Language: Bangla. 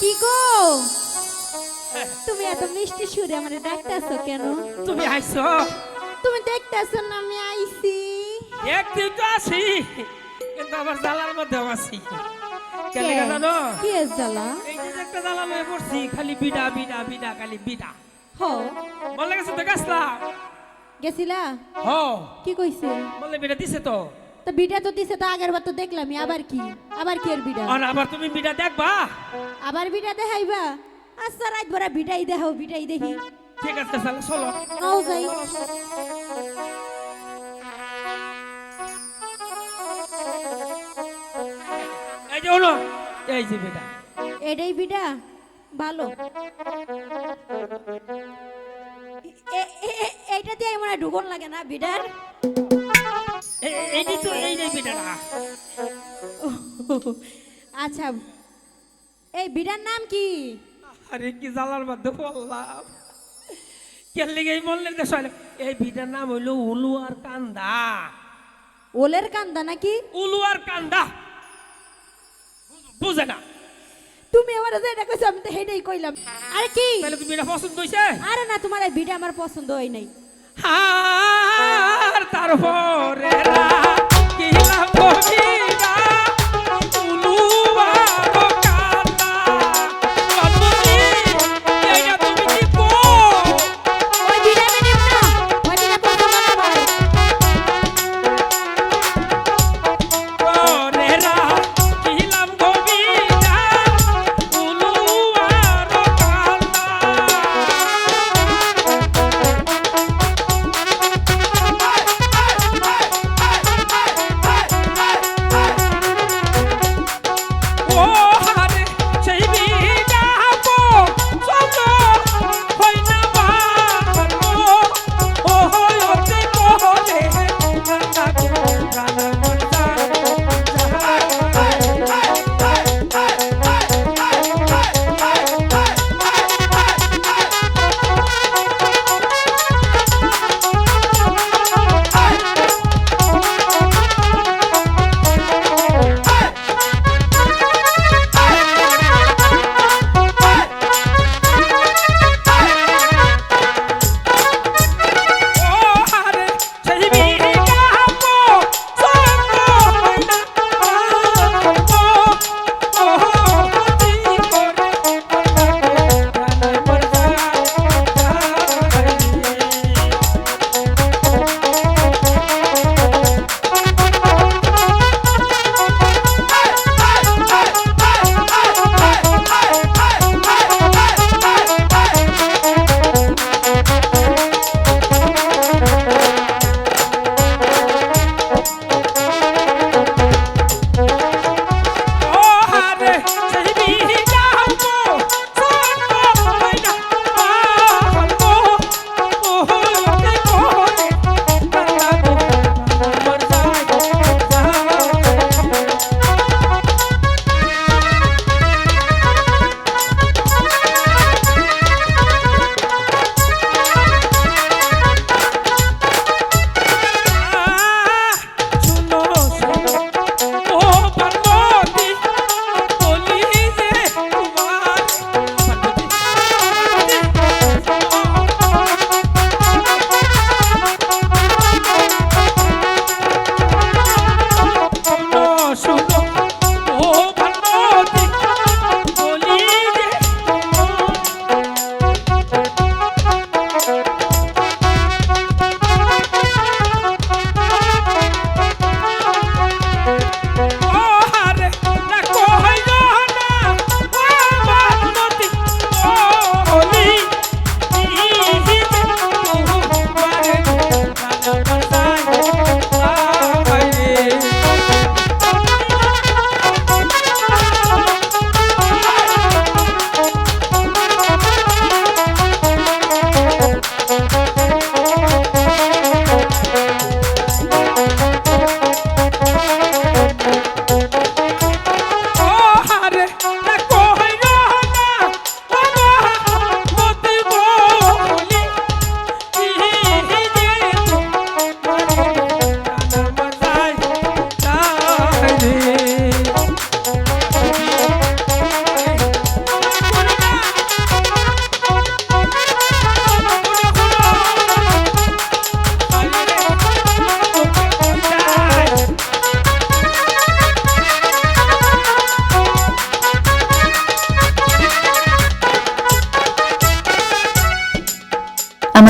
কি গো? তুমি এত মিষ্টি সুরে আমার ডাকতেছো কেন? তুমি আইছো? তুমি দেখতেছো না আমি আইছি। একদিন তো আছি কিন্তু আমার জালার মধ্যেও আছি। কেন জানো? কি জ্বালা? এই যে একটা জ্বালা লয়ে পড়ছি খালি বিডা বিডা বিডা খালি বিডা। হ। মনে গেছে তো গাছলা? গেছিলা? হ। কি কইছে? বললে বিডা দিছে তো। তো বিটা তো দিছে তো আগের বার তো দেখলামই আবার কি আবার কি এর বিটা আর আবার তুমি বিডা দেখবা আবার বিটা দেখাইবা আচ্ছা রাত ভরা বিটাই দেখাও বিটাই দেখি ঠিক আছে তাহলে চলো নাও যাই এই যে হলো এই যে বিডা এটাই বিটা ভালো এইটা দিয়ে মনে হয় ঢুকন লাগে না বিটার এই- এই তো এই যে বিডাটা আচ্ছা এই বিটার নাম কি? আরে কি জালার মধ্যে পড়লাম। কেন লেগে এই বললেন দেশ এই বিটার নাম হইল কান্দা। ওলের কান্দা নাকি? কান্দা। বুঝে না। তুমি আমার যেটা কইছো আমি তো হেডেই কইলাম। আরে কি? তাহলে তুমি এটা পছন্দ হয়েছে আরে না তোমার এই বিটা আমার পছন্দ হয় নাই। আর তারপরে রাখিলাম oh.